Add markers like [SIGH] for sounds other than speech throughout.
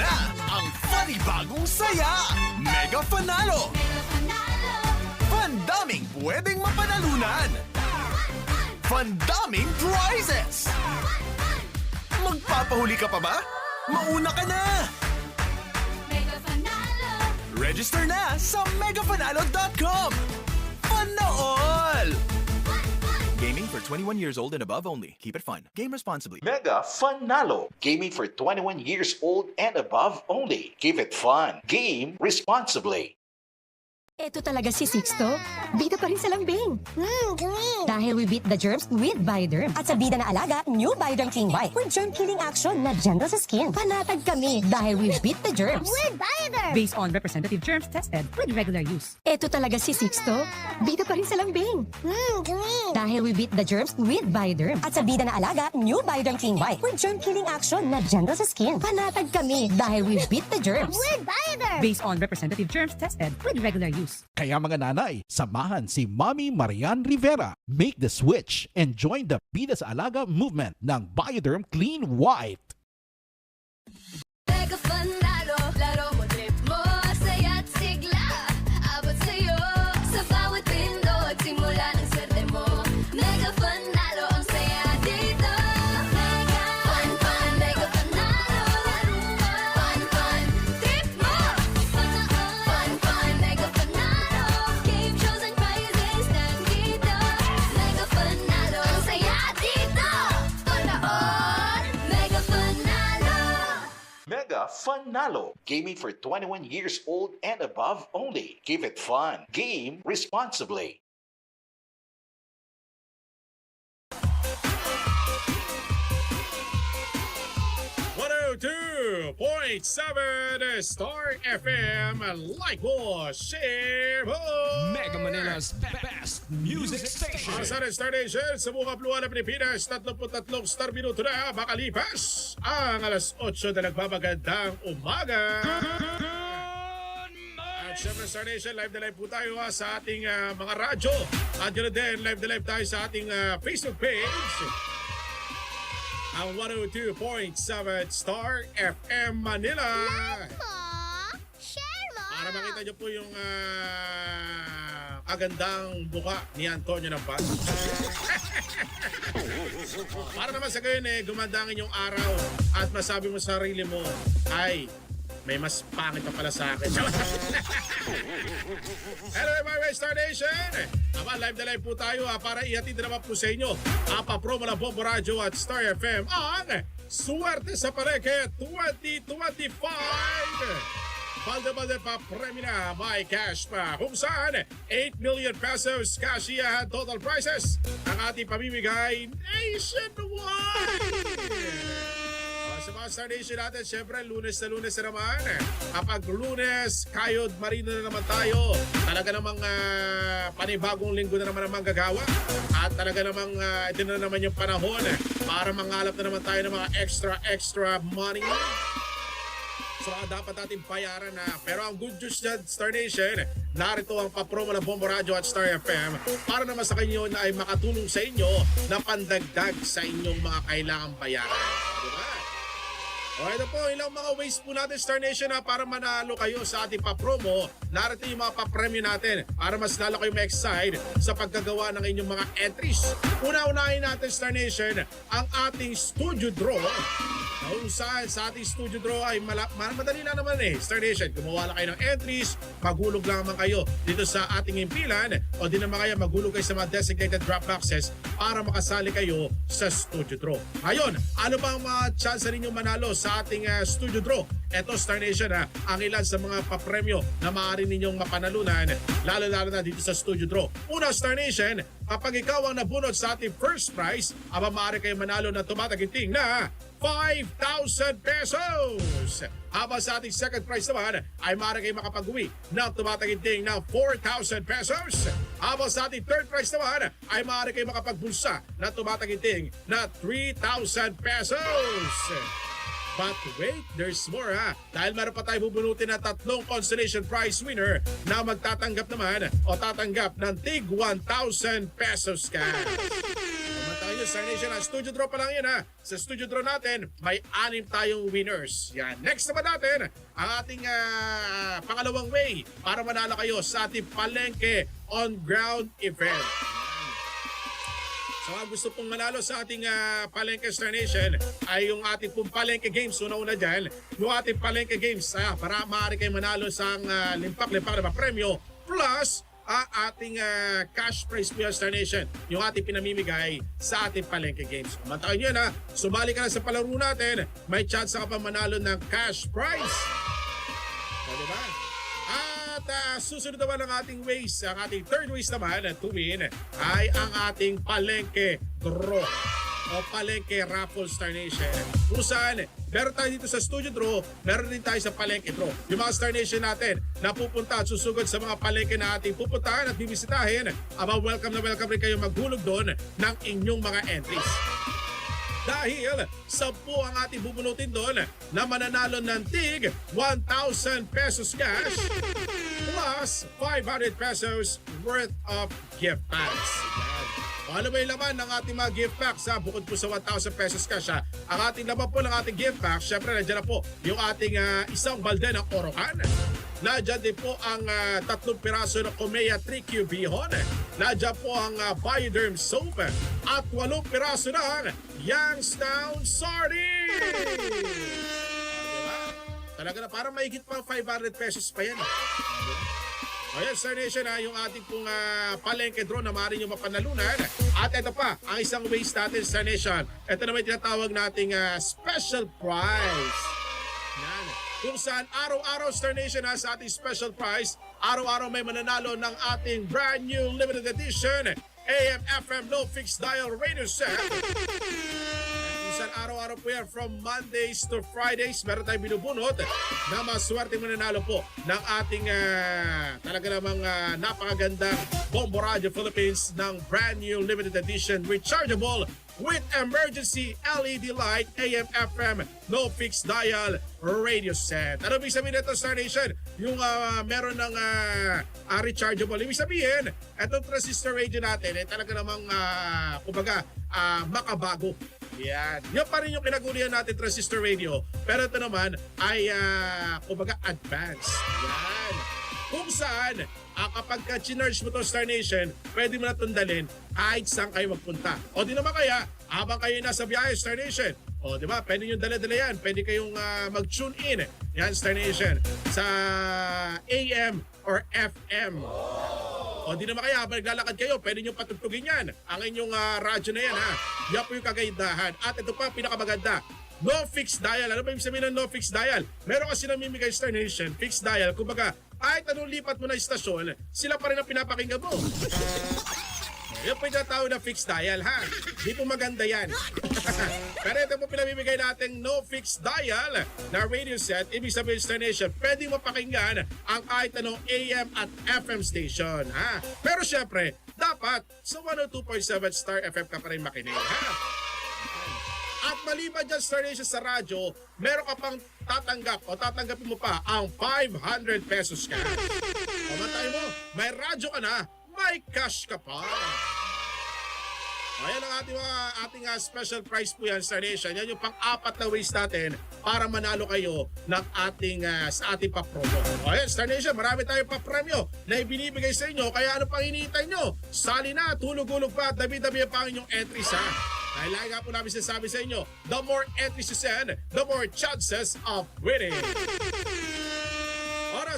na ang funny bagong saya! Mega Fanalo! Pandaming pwedeng mapanalunan! Pandaming prizes! Magpapahuli ka pa ba? Mauna ka na! Register na sa megafanalo.com! 21 years old and above only. Keep it fun. Game responsibly. Mega Funalo. Gaming for 21 years old and above only. Keep it fun. Game responsibly. Ito talaga si Sixto. Bida pa rin sa lambing. Mmm, galing! Dahil we beat the germs with Bioderm. At sa bida na alaga, new Bioderm Clean White with germ-killing action na gentle sa skin. Panatag kami dahil we beat the germs. With Bioderm! based on representative germs tested with regular use. Ito talaga si Sixto. Bida pa rin sa lambing. Mmm, galing! Dahil we beat the germs with Bioderm. At sa bida na alaga, new Bioderm Clean White with germ-killing action na gentle sa skin. Panatag kami dahil we beat the germs. With Bioderm! Based on representative germs tested with regular use. Kaya mga nanay, samahan si Mommy Marian Rivera. Make the switch and join the Bida sa Alaga movement ng Bioderm Clean White. Mega Fanalo, Funalo. Gaming for 21 years old and above only. Keep it fun. Game responsibly. Star FM. Like mo, share mo! Mega Manila's best music station. Asa na Star Nation sa buong kapluan ng Pilipinas, 33 star minuto na makalipas ang alas 8 na nagpapagandang umaga. At syempre Star Nation, live na live po tayo ha, sa ating ah, mga radyo. At yun din, live na live tayo sa ating ah, Facebook page. Ang 102.7 Star FM Manila. Share mo! Para makita nyo po yung ah, kagandang buka ni Antonio ng Paz. [LAUGHS] Para naman sa gayon eh, gumanda ang inyong araw at masabi mo sa sarili mo, ay, may mas pangit pa pala sa akin. [LAUGHS] Hello everybody, Star Nation! Aba, live na live po tayo ha, para ihatid na naman po sa inyo ang papromo ng Bombo Radio at Star FM ang Suwerte sa Paleke 2025! Balde-balde pa premyo na may cash pa kung saan 8 million pesos cashier total prizes ang ating pamimigay nationwide. Star Nation natin, syempre, lunes na lunes na naman. Kapag lunes, kayod marino na naman tayo. Talaga namang ah, panibagong linggo na naman ang manggagawa. At talaga namang ah, ito na naman yung panahon para mangalap na naman tayo ng mga extra, extra money. So dapat natin bayaran na. Pero ang good news dyan, Star Nation, narito ang papromo ng Bombo Radio at Star FM para naman sa kanyo na ay makatulong sa inyo na pandagdag sa inyong mga kailangang bayaran. O ito po, ilang mga ways po natin Star Nation na para manalo kayo sa ating papromo. Narito yung mga papremyo natin para mas lalo kayo ma-excite sa pagkagawa ng inyong mga entries. Una-unahin natin Star Nation ang ating studio draw saan sa ating studio draw ay mala- ma- madali lang naman eh. Star Nation, gumawa lang kayo ng entries, maghulog naman kayo dito sa ating impilan o di naman kaya maghulog kayo sa mga designated drop boxes para makasali kayo sa studio draw. Ngayon, ano ba ang mga chance ninyo manalo sa ating ah, studio draw? Eto Star Nation ha, ang ilan sa mga papremyo na maaari ninyong mapanalunan lalo-lalo na dito sa studio draw. Una Star Nation, kapag ikaw ang nabunot sa ating first prize, aba maaari kayo manalo na tumataginting na 5,000 pesos! Habang sa ating second prize naman ay maaari kayo makapag-uwi ng tumataginting ng 4,000 pesos. Habang sa ating third prize naman ay maaari kayo makapagbulsa na tumataginting na 3,000 pesos. But wait, there's more ha. Dahil meron pa tayo bubunutin na tatlong consolation prize winner na magtatanggap naman o tatanggap ng tig 1,000 pesos cash. Yun, Star Nation. Studio draw pa lang yun ha. Sa studio draw natin, may anim tayong winners. Yan. Next naman natin, ang ating ah, pangalawang way para manalo kayo sa ating palengke on-ground event. So ang gusto pong manalo sa ating ah, Palengke Star Nation ay yung ating pong Palengke Games. Una-una dyan, yung ating Palengke Games ah, para maaari kayo manalo sa ah, limpak-limpak na premyo plus ang ating ah, cash prize po Star Nation. Yung ating pinamimigay sa ating Palengke Games. Mantakin nyo na, sumali ka na sa palaro natin, may chance ka pa manalo ng cash prize. O, diba? At ah, susunod naman ang ating ways, ang ating third ways naman to win ay ang ating palengke draw o palengke raffle Star Nation. Kung saan, meron tayo dito sa studio draw, meron din tayo sa palengke draw. Yung mga Star Nation natin na pupunta at susugod sa mga palengke na ating pupuntahan at bibisitahin, aba welcome na welcome rin kayo maghulog doon ng inyong mga entries. Dahil sampu ang ating bubunutin doon na mananalo ng tig 1,000 pesos cash plus 500 pesos worth of gift packs. Ano ba yung laman ng ating mga gift packs ha? Bukod po sa 1,000 pesos cash ha? Ang ating laman po ng ating gift packs, syempre nandiyan na po yung ating ah, isang balde ng Orocan. Nandiyan din po ang ah, tatlong piraso ng Comea 3Q Bihon. Nandiyan po ang uh, Bioderm Soap. At walong piraso ng Youngstown Sardine! Diba? Talaga na parang mahigit pa 500 pesos pa yan. Ayan, Star Nation, ha, yung ating pong ah, palengke draw na maaari nyo mapanalunan. At ito pa, ang isang waste natin, Star Nation. Ito naman yung tinatawag nating ah, special prize. Yan. Kung saan araw-araw Star Nation ha, sa ating special prize, araw-araw may mananalo ng ating brand new limited edition AM FM Low Fixed Dial Radio Set. Po yan from Mondays to Fridays. Meron tayong binubunot na maswerte mananalo po ng ating ah, talaga namang ah, napakagandang Bombo Radio Philippines ng brand new limited edition rechargeable with emergency LED light AM FM no fixed dial radio set. Ano ibig sabihin nito Star Nation? Yung ah, meron ng ah, ah, rechargeable. Ibig sabihin, itong transistor radio natin ay talaga namang ah, kumbaga ah, makabago. Yan. Yan pa rin yung kinagulian natin transistor radio. Pero ito naman ay ah, kumbaga advanced. Yan. Kung saan, ah, kapag ka chinarge mo to Star Nation, pwede mo na tundalin kahit saan kayo magpunta. O di naman kaya, habang kayo nasa biyahe Star Nation, o di ba, pwede nyo dala-dala yan. Pwede kayong ah, mag-tune in. Yan Star Nation. Sa AM or FM. O di naman kaya, naglalakad kayo, pwede nyo patugtugin yan. Ang inyong ah, radyo na yan ha. Yan po yung kagaindahan. At ito pa, pinakamaganda. No fixed dial. Ano ba yung sabihin ng no fixed dial? Meron kasi namimigay Star Nation, fixed dial. Kumbaga, kahit anong lipat mo na istasyon, sila pa rin ang pinapakinggan mo. Yan po yung tinatawag na fixed dial ha. Di po maganda yan. [LAUGHS] Pero ito po pinamimigay natin no fixed dial na radio set. Ibig sabihin Star Nation, pwede mapakinggan ang kahit anong AM at FM station. Ha? Pero syempre, dapat sa 102.7 Star FM ka pa rin makinig. Ha? At maliban dyan Star Nation sa radyo, meron ka pang tatanggap o tatanggapin mo pa ang 500 pesos ka. O matay mo, may radyo ka na, may cash ka pa. Ayan ang ating mga ating ah, special prize po yan Star Nation. Yan yung pang-apat na ways natin para manalo kayo ng ating ah, sa ating pa-promo. Ayan Star Nation, marami tayong pa-premyo na ibinibigay sa inyo. Kaya ano pang hinihintay nyo? Sali na, tulog-ulog pa dabi-dabi pa ang inyong entries ha. Dahil lagi po namin sinasabi sa inyo, the more entries you send, the more chances of winning.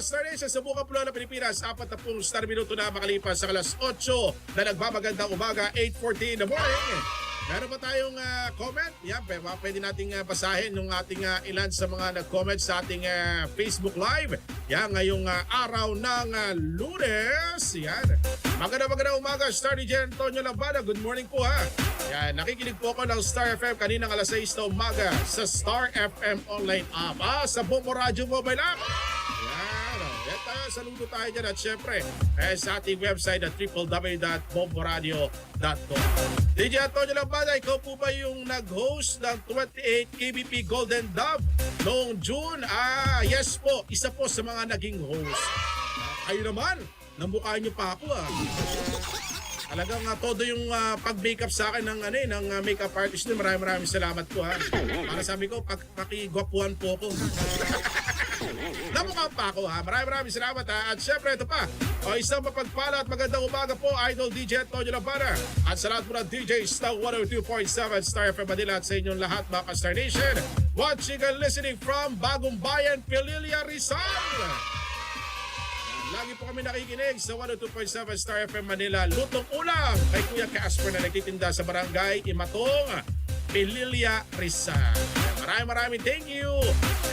Oras Nation sa Bukang Pulo ng Pilipinas, apat na pong star minuto na makalipas sa alas 8 na nagbabagandang umaga, 8.14 in the morning. Meron pa tayong ah, comment? Yan, p- pwede nating ah, basahin yung ating ah, ilan sa mga nag-comment sa ating ah, Facebook Live. Yan, ngayong ah, araw ng ah, lunes. Yan. Maganda maganda umaga, Star DJ Antonio Labada. Good morning po ha. Yan, nakikinig po ako ng Star FM kaninang alas 6 na umaga sa Star FM online app. Ah, sa Bombo Radio mobile app. Tayo. Saludo tayo dyan. At syempre, eh, sa ating website at www.bomboradio.com. DJ Antonio Lambada, ikaw po ba yung nag-host ng 28 KBP Golden Dove noong June? Ah, yes po. Isa po sa mga naging host. Kayo naman, namukha niyo pa ako ah. Talagang uh, todo yung ah, pag-makeup sa akin ng, ano, eh, ng ah, makeup artist din. Maraming maraming salamat po ha. Para sabi ko, pag pakigwapuhan po ko. Namukha pa ako ha. Maraming maraming salamat ha. At syempre ito pa. O isang mapagpala at magandang umaga po, Idol DJ Antonio Labara. At sa lahat po ng DJs ng 102.7 Star FM Manila at sa inyong lahat mga ka-Star Nation. Watching and listening from Bagong Bayan, Pililia, Rizal. Lagi po kami nakikinig sa 102.7 Star FM Manila. Lutong ulam kay Kuya Casper na nagtitinda sa barangay Imatong, Pililia, Rizal. Maraming maraming thank you.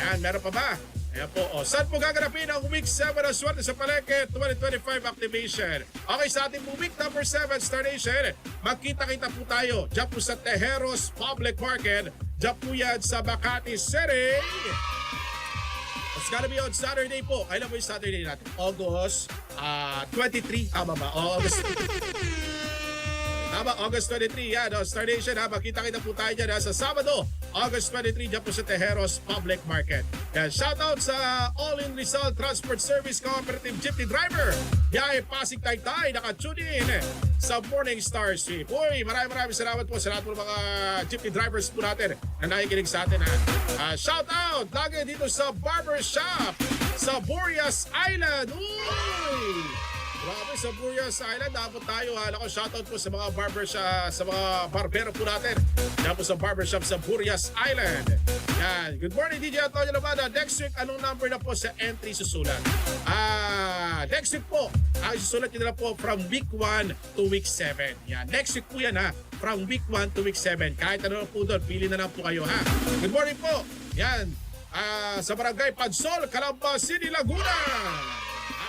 Yan, meron pa ba? Ayan po. O, saan po gaganapin ang week 7 ng swerte sa Palengke 2025 activation? Okay, sa ating po week number 7 Star Nation, magkita-kita po tayo dyan po sa Tejeros Public Market. Dyan po yan sa Makati City. It's gonna be on Saturday po. Kailan po yung Saturday natin? August ah, 23. Tama ba? August Tama, August 23. Yan, oh, Star Nation ha. Makita-kita po tayo dyan ha, sa Sabado, August 23, dyan po sa Tejeros Public Market. Yan, shoutout sa All-in Rizal Transport Service Cooperative Jeepney Driver. Biyahe Pasig Taytay, naka-tune in sa Morning Star Sweep. Uy, maraming maraming salamat po sa lahat po mga jeepney drivers po natin na nakikinig sa atin ha. Ah, shoutout lagi dito sa Barber Shop sa Boreas Island. Uy! Grabe, sa Burias Island, dapat tayo. Hala ko, shoutout po sa mga barber sa, sa mga barbero po natin. Yan po sa barbershop sa Burias Island. Yan. Good morning, DJ Antonio Lavada. Next week, anong number na po sa entry susulat? Ah, next week po, ang susulat lang po from week 1 to week 7. Yan. Next week po yan ha. From week 1 to week 7. Kahit ano po doon, pili na lang po kayo ha. Good morning po. Yan. Ah, sa Barangay Pansol, Calamba City, Laguna.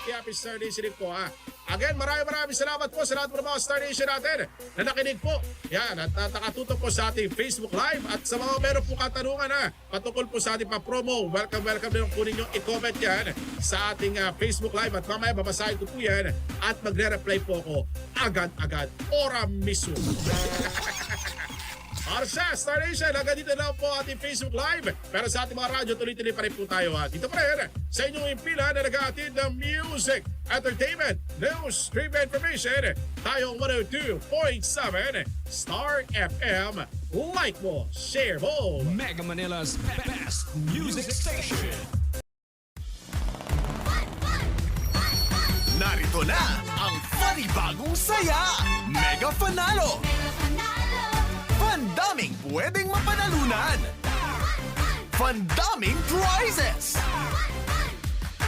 Happy Star Nation din po ha. Again, maraming maraming salamat po sa lahat po ng mga Star Nation natin na nakinig po. Yan, at, at nakatutok po sa ating Facebook Live at sa mga meron po katanungan ha, patungkol po sa ating pa-promo. Welcome, welcome din po ninyong i-comment yan sa ating ah, Facebook Live at mamaya babasahin ko po yan at magre-reply po ako agad-agad. Ora mismo. [LAUGHS] Para sa Star Nation, hanggang dito na po ating Facebook Live. Pero sa ating mga radyo, tuloy-tuloy pa rin po tayo. Ha. Dito pa rin sa inyong impila na nag-aatid ng music, entertainment, news, trivia information. Tayo ang 102.7 Star FM. Like mo, share mo. Mega Manila's best music station. Narito na ang funny bagong saya. Mega Fanalo. Pandaming pwedeng mapanalunan. Pandaming prizes.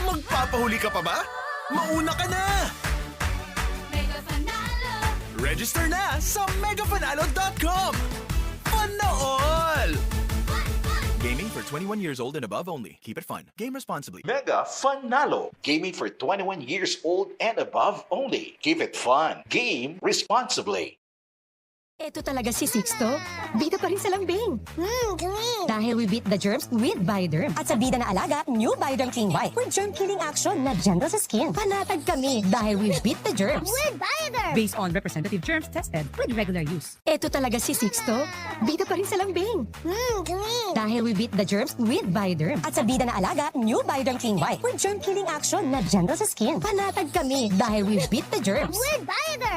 Magpapahuli ka pa ba? Mauna ka na! Register na sa na all! Gaming for 21 years old and above only. Keep it fun. Game responsibly. Mega Fanalo. Gaming for 21 years old and above only. Keep it fun. Game responsibly. Ito talaga si Sixto. Bida pa rin sa lambing. Hmm, Dahil we beat the germs with Bioderm. At sa bida na alaga, new Bioderm Clean White with germ-killing action na gentle sa skin. Panatag kami dahil we beat the germs. Based on representative germs tested with regular use. Ito talaga si Sixto. Bida pa rin sa lambing. Dahil we beat the germs with Bioderm. At sa bida na alaga, new Bioderm Clean White with germ-killing action na gentle sa skin. Panatag kami dahil we beat the germs.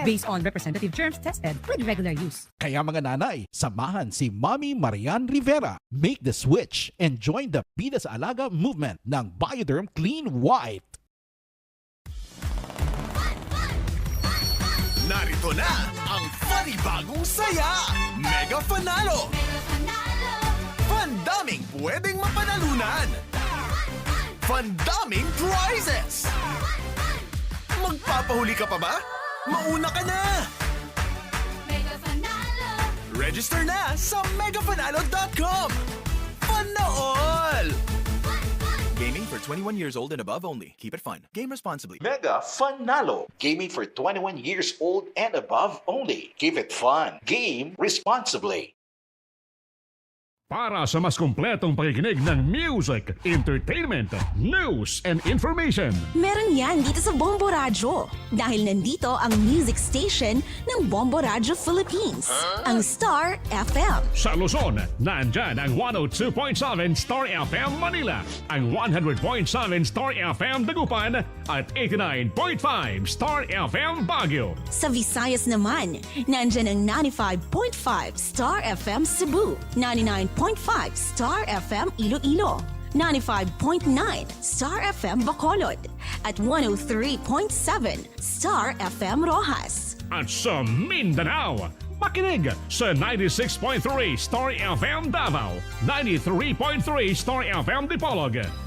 Based on representative germs tested with regular use. Kaya mga nanay, samahan si Mommy Marian Rivera. Make the switch and join the Bida Alaga movement ng Bioderm Clean White. Narito na ang funny bagong saya. Mega Fanalo. Pandaming pwedeng mapanalunan. Pandaming prizes. Magpapahuli ka pa ba? Mauna ka na! Register na sa na all! Gaming for 21 years old and above only. Keep it fun. Game responsibly. Mega Fanalo. Gaming for 21 years old and above only. Keep it fun. Game responsibly. Para sa mas kumpletong pakikinig ng music, entertainment, news, and information. Meron yan dito sa Bombo Radyo. Dahil nandito ang music station ng Bombo Radyo Philippines. Ang Star FM. Sa Luzon, nandyan ang 102.7 Star FM Manila, ang 100.7 Star FM Dagupan, at 89.5 Star FM Baguio. Sa Visayas naman, nandyan ang 95.5 Star FM Cebu, 99.5 Star FM Iloilo, 95.9 Star FM Bacolod, at 103.7 Star FM Rojas. At sa Mindanao, makinig sa 96.3 Star FM Davao, 93.3 Star FM Dipolog,